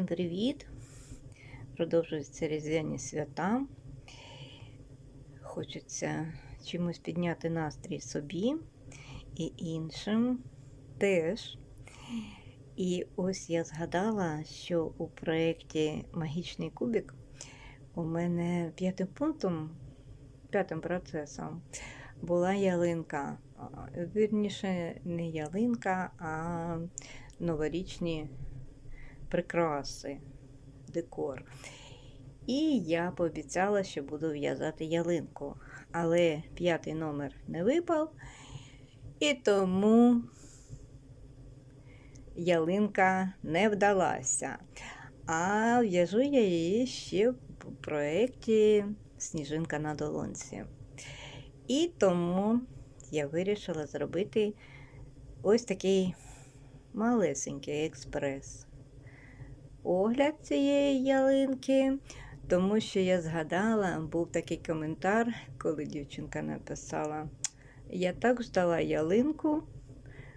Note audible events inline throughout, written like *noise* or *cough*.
Усім привіт! Продовжуються різдвяні свята. Хочеться чимось підняти настрій собі і іншим теж. І ось я згадала, що у проєкті Магічний кубик у мене п'ятим пунктом, п'ятим процесом була ялинка. Вірніше, не ялинка, а новорічні прикраси, декор. І я пообіцяла, що буду в'язати ялинку. Але п'ятий номер не випав, і тому ялинка не вдалася. А в'яжу я її ще в проєкті Сніжинка на долонці. І тому я вирішила зробити ось такий малесенький експрес. Огляд цієї ялинки, тому що я згадала, був такий коментар, коли дівчинка написала: Я так ждала ялинку,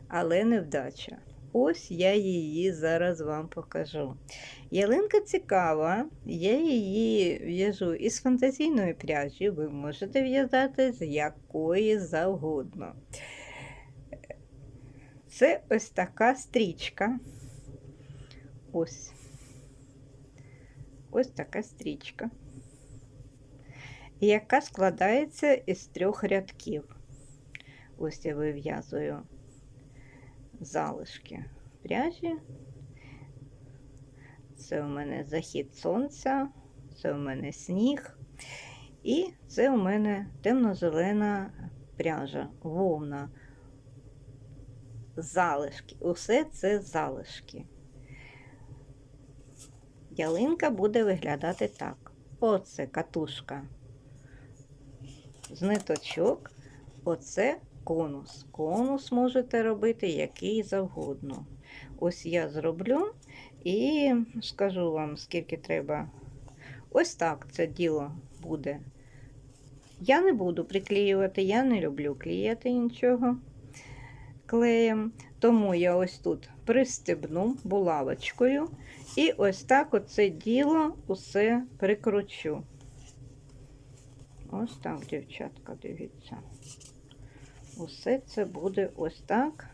але невдача. Ось я її зараз вам покажу. Ялинка цікава, я її в'яжу із фантазійної пряжі, ви можете в'язати з якої завгодно. Це ось така стрічка. Ось. Ось така стрічка, яка складається із трьох рядків. Ось я вив'язую залишки пряжі. Це у мене захід сонця, це у мене сніг, і це у мене темно-зелена пряжа, вовна залишки. Усе це залишки. Ялинка буде виглядати так. Оце катушка з ниточок, оце конус. Конус можете робити який завгодно. Ось я зроблю і скажу вам, скільки треба. Ось так це діло буде. Я не буду приклеювати, я не люблю клеїти нічого клеєм. Тому я ось тут пристебну булавочкою і ось так оце діло усе прикручу. Ось так, дівчатка, дивіться. Усе це буде ось так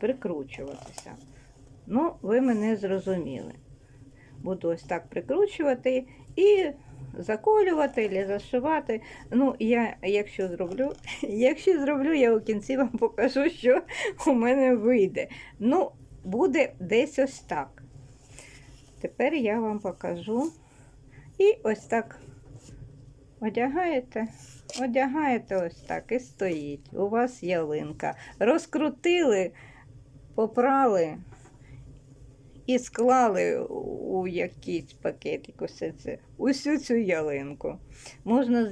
прикручуватися. Ну, ви мене зрозуміли. Буду ось так прикручувати і заколювати або зашивати. Ну, я, якщо зроблю, *laughs* якщо зроблю, я у кінці вам покажу, що у мене вийде. Ну, буде десь ось так. Тепер я вам покажу. І ось так одягаєте, одягаєте ось так і стоїть. У вас ялинка. Розкрутили, попрали і склали у якийсь пакетик усе це, усю цю ялинку. Можна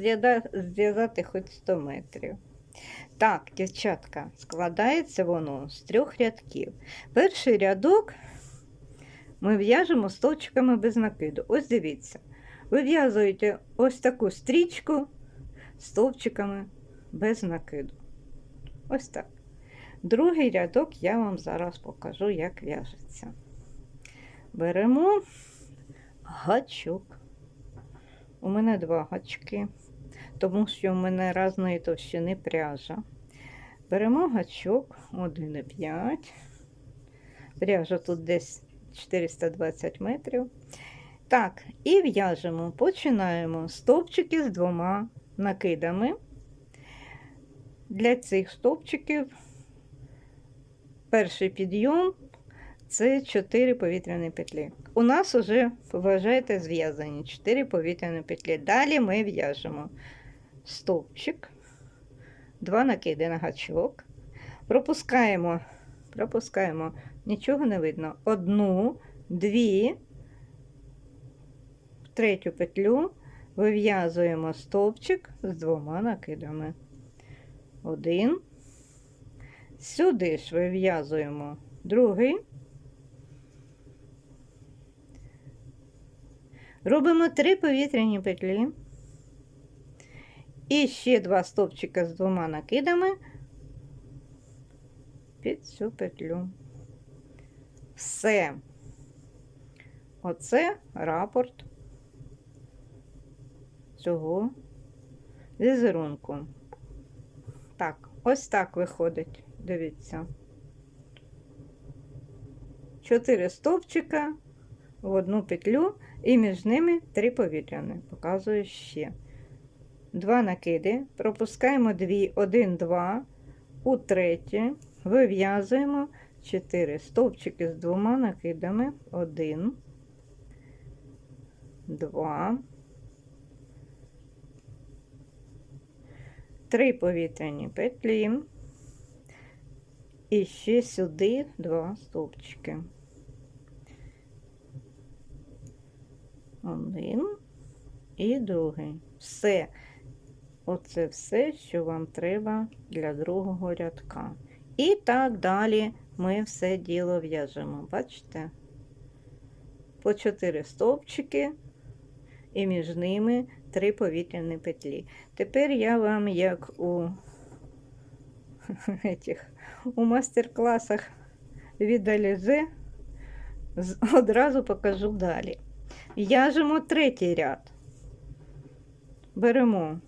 зв'язати хоч 100 метрів. Так, дівчатка, складається воно з трьох рядків. Перший рядок ми в'яжемо стовчиками без накиду. Ось дивіться, вив'язуєте ось таку стрічку стовпчиками без накиду. Ось так. Другий рядок я вам зараз покажу, як в'яжеться. Беремо гачок. У мене два гачки, тому що в мене різної товщини пряжа. Беремо гачок 1,5. Пряжа тут десь 420 метрів. Так, і в'яжемо, починаємо стовпчики з двома накидами. Для цих стовпчиків перший підйом це 4 повітряні петлі. У нас вже, вважайте, зв'язані 4 повітряні петлі. Далі ми в'яжемо стовпчик, два накиди на гачок, пропускаємо, пропускаємо, нічого не видно. Одну, дві, третю петлю вив'язуємо стовпчик з двома накидами. Один. Сюди ж вив'язуємо другий. Робимо три повітряні петлі. І ще два стовпчика з двома накидами під цю петлю. Все. Оце рапорт цього візерунку. Так, ось так виходить. Дивіться. Чотири стовпчика в одну петлю і між ними три повітряні. Показую ще. Два накиди, пропускаємо дві, один, два, у третє, вив'язуємо. 4 стовпчики з двома накидами, один, два, три повітряні петлі, і ще сюди два стовпчики. Один і другий. Все. Оце все, що вам треба для другого рядка. І так далі ми все діло в'яжемо. Бачите? По 4 стовпчики, і між ними 3 повітряні петлі. Тепер я вам, як у, *laughs* этих, у мастер-класах від Алізе, одразу покажу далі. В'яжемо третій ряд. Беремо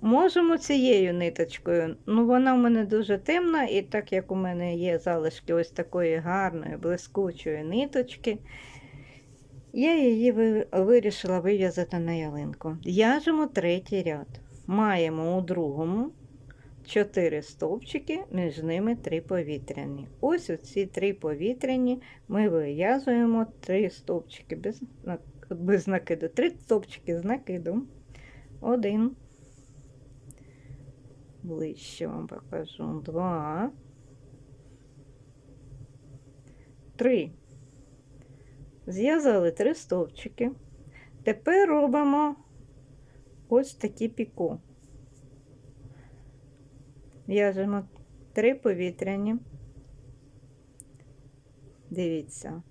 Можемо цією ниточкою. Ну, вона в мене дуже темна, і так як у мене є залишки ось такої гарної, блискучої ниточки, я її вирішила вив'язати на ялинку. В'яжемо третій ряд. Маємо у другому 4 стовпчики, між ними 3 повітряні. Ось оці 3 повітряні ми вив'язуємо 3 стовпчики без, без накиду. 3 стовпчики з накидом. Один ближче вам покажу. Два. Три. Зв'язали три стовпчики. Тепер робимо ось такі піко. В'яжемо три повітряні. Дивіться,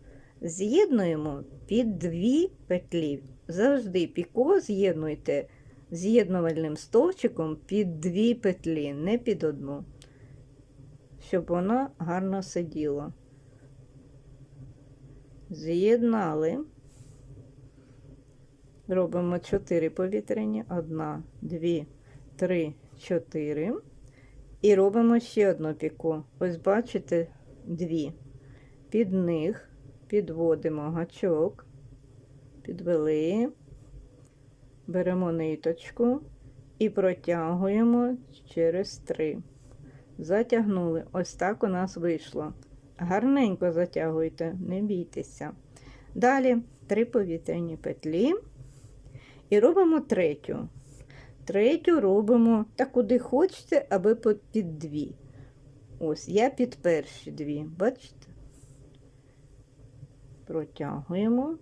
з'єднуємо під дві петлі. Завжди піко з'єднуйте з'єднувальним стовпчиком під дві петлі, не під одну, щоб воно гарно сиділо. З'єднали, робимо 4 повітряні, 1, 2, 3, 4. І робимо ще одну піку. Ось бачите, дві. Під них підводимо гачок, підвели беремо ниточку і протягуємо через три. Затягнули. Ось так у нас вийшло. Гарненько затягуйте, не бійтеся. Далі три повітряні петлі і робимо третю. Третю робимо та куди хочете, аби під дві. Ось, я під перші дві, бачите? Протягуємо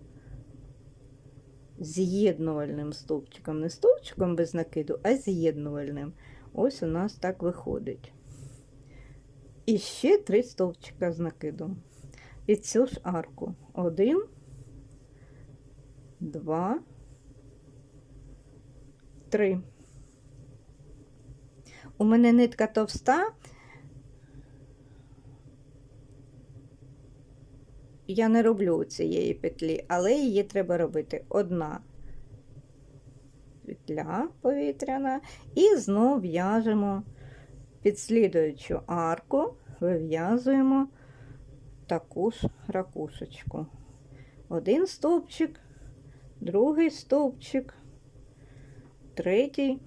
з'єднувальним стовпчиком. Не стовпчиком без накиду, а з'єднувальним. Ось у нас так виходить. І ще три стовпчика з накидом. Під цю ж арку. Один, два, три. У мене нитка товста. Я не роблю цієї петлі, але її треба робити одна петля повітряна, і знов в'яжемо під слідуючу арку, вив'язуємо таку ж ракушечку. Один стовпчик, другий стовпчик, третій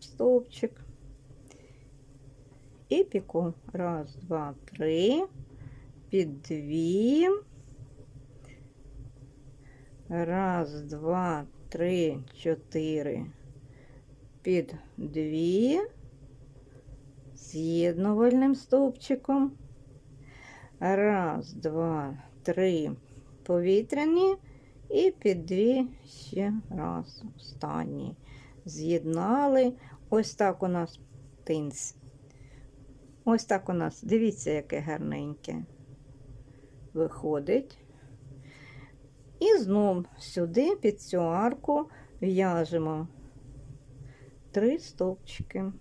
стовпчик. І піку. Раз, два, три, під дві. Раз, два, три, чотири. Під дві. З'єднувальним стовпчиком. Раз, два, три повітряні. І під дві ще раз. Останній. З'єднали. Ось так у нас тинць. Ось так у нас, дивіться, яке гарненьке виходить. І знов сюди під цю арку в'яжемо три стовпчики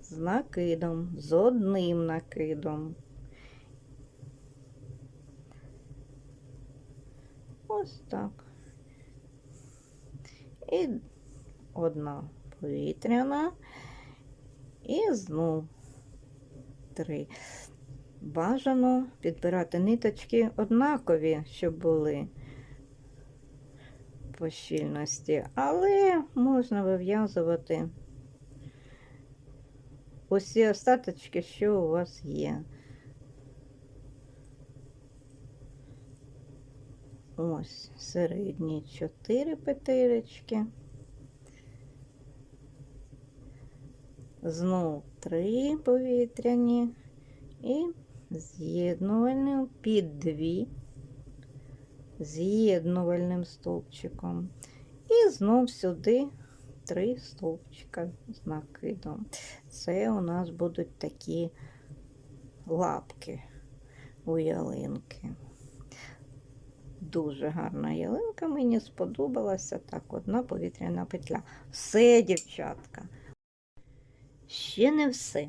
з накидом, з одним накидом. Ось так. І одна повітряна. І знов три. Бажано підбирати ниточки однакові, щоб були по щільності, але можна вив'язувати усі остаточки, що у вас є. Ось середні чотири петелечки. Знов три повітряні і з'єднувальним під дві з'єднувальним стовпчиком. І знов сюди три стовпчика з накидом. Це у нас будуть такі лапки у ялинки. Дуже гарна ялинка, мені сподобалася так одна повітряна петля. Все, дівчатка. Ще не все.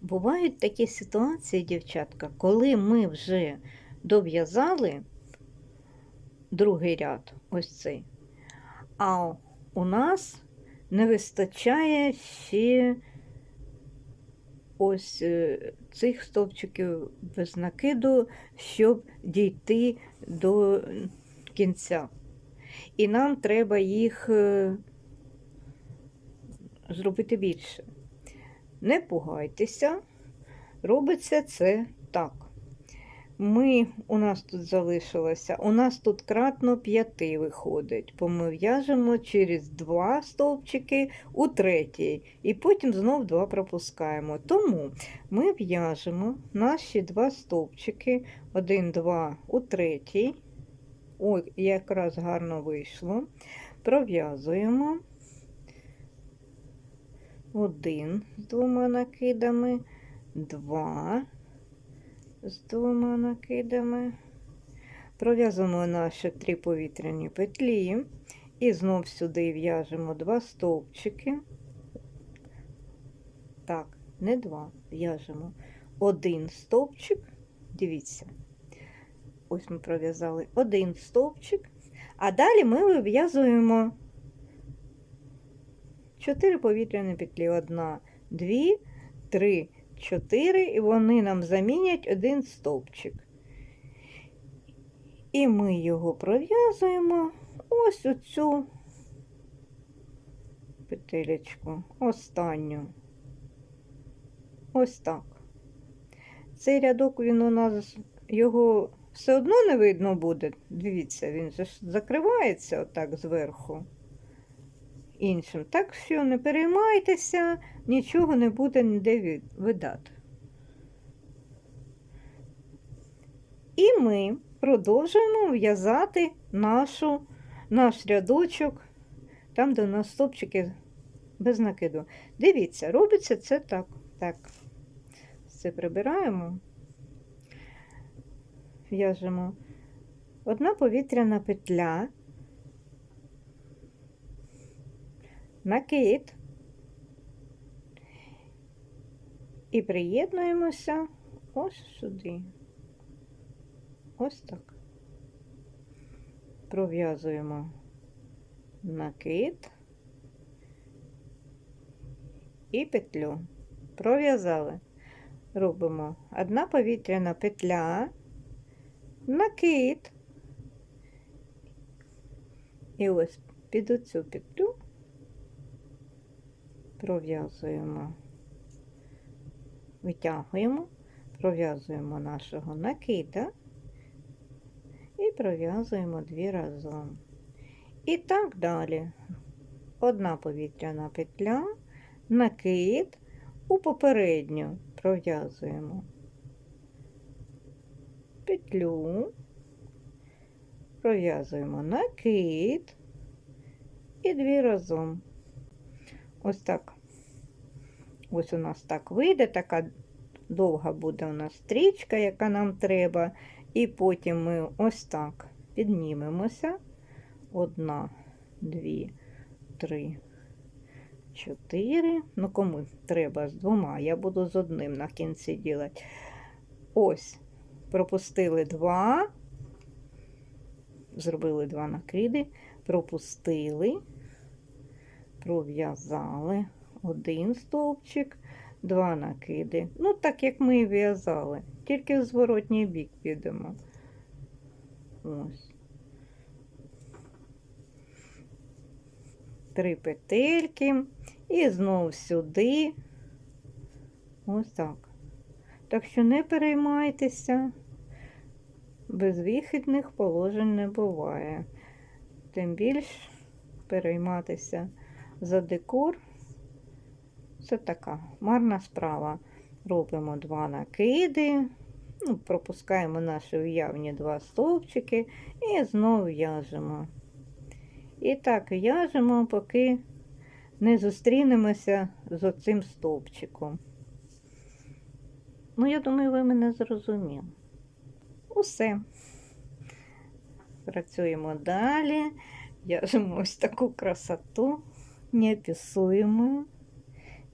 Бувають такі ситуації, дівчатка, коли ми вже дов'язали другий ряд, ось цей, а у нас не вистачає ще ось е, цих стовпчиків без накиду, щоб дійти до кінця. І нам треба їх е, зробити більше. Не пугайтеся, робиться це так. Ми, у нас тут залишилося, у нас тут кратно 5 виходить, бо ми в'яжемо через два стовпчики у третій, і потім знов два пропускаємо. Тому ми в'яжемо наші два стовпчики, один, два у третій. Ой, якраз гарно вийшло. Пров'язуємо один з двома накидами, два з двома накидами. Пров'язуємо наші три повітряні петлі і знов сюди в'яжемо два стовпчики. Так, не два, в'яжемо один стовпчик. Дивіться, ось ми пров'язали один стовпчик, а далі ми вив'язуємо 4 повітряні петлі. Одна, дві, три, чотири, і вони нам замінять один стовпчик. І ми його пров'язуємо ось у цю петелечку, останню. Ось так. Цей рядок він у нас його все одно не видно буде. Дивіться, він закривається отак зверху іншим. Так що не переймайтеся, нічого не буде ніде видати. І ми продовжуємо в'язати нашу, наш рядочок, там, де у нас стопчики без накиду. Дивіться, робиться це так. Так, це прибираємо, в'яжемо одна повітряна петля. Накид і приєднуємося ось сюди. Ось так. Пров'язуємо накид і петлю. Пров'язали. Робимо одна повітряна петля, накид. І ось під оцю петлю пров'язуємо, витягуємо, пров'язуємо нашого накида і пров'язуємо дві разом. І так далі. Одна повітряна петля, накид у попередню пров'язуємо петлю, пров'язуємо накид і дві разом. Ось так. Ось у нас так вийде, така довга буде у нас стрічка, яка нам треба. І потім ми ось так піднімемося. Одна, дві, три, чотири. Ну, кому треба з двома, я буду з одним на кінці ділати. Ось, пропустили два. зробили два накиди, пропустили, пров'язали один стовпчик, два накиди. Ну, так як ми і в'язали, тільки в зворотній бік підемо. Ось. Три петельки і знов сюди. Ось так. Так що не переймайтеся, безвихідних положень не буває. Тим більш перейматися за декор. Це така марна справа. Робимо два накиди, ну, пропускаємо наші уявні два стовпчики і знову в'яжемо. І так в'яжемо, поки не зустрінемося з оцим стовпчиком. Ну, я думаю, ви мене зрозуміли. Усе. Працюємо далі. В'яжемо ось таку красоту, не неописуємо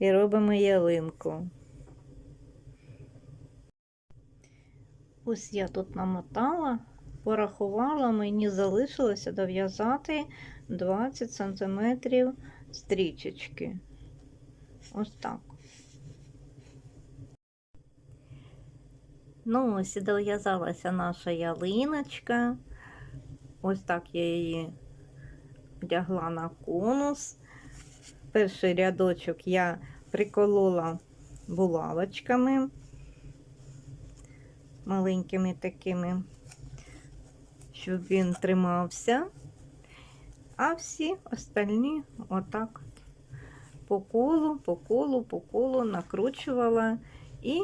і робимо ялинку. Ось я тут намотала, порахувала, мені залишилося дов'язати 20 см стрічечки. Ось так. Ну, ось і дов'язалася наша ялиночка. Ось так я її вдягла на конус. Перший рядочок я приколола булавочками маленькими такими, щоб він тримався. А всі остальні отак от по колу, по колу, по колу накручувала і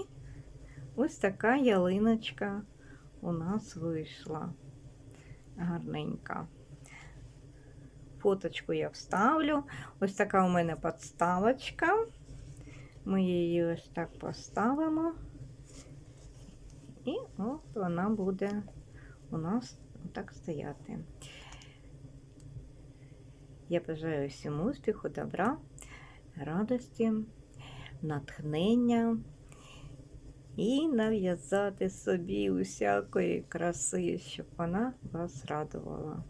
ось така ялиночка у нас вийшла гарненька. Фоточку я вставлю. Ось така у мене подставочка. Ми її ось так поставимо. І от вона буде у нас так стояти. Я бажаю всім успіху, добра, радості, натхнення і нав'язати собі усякої краси, щоб вона вас радувала.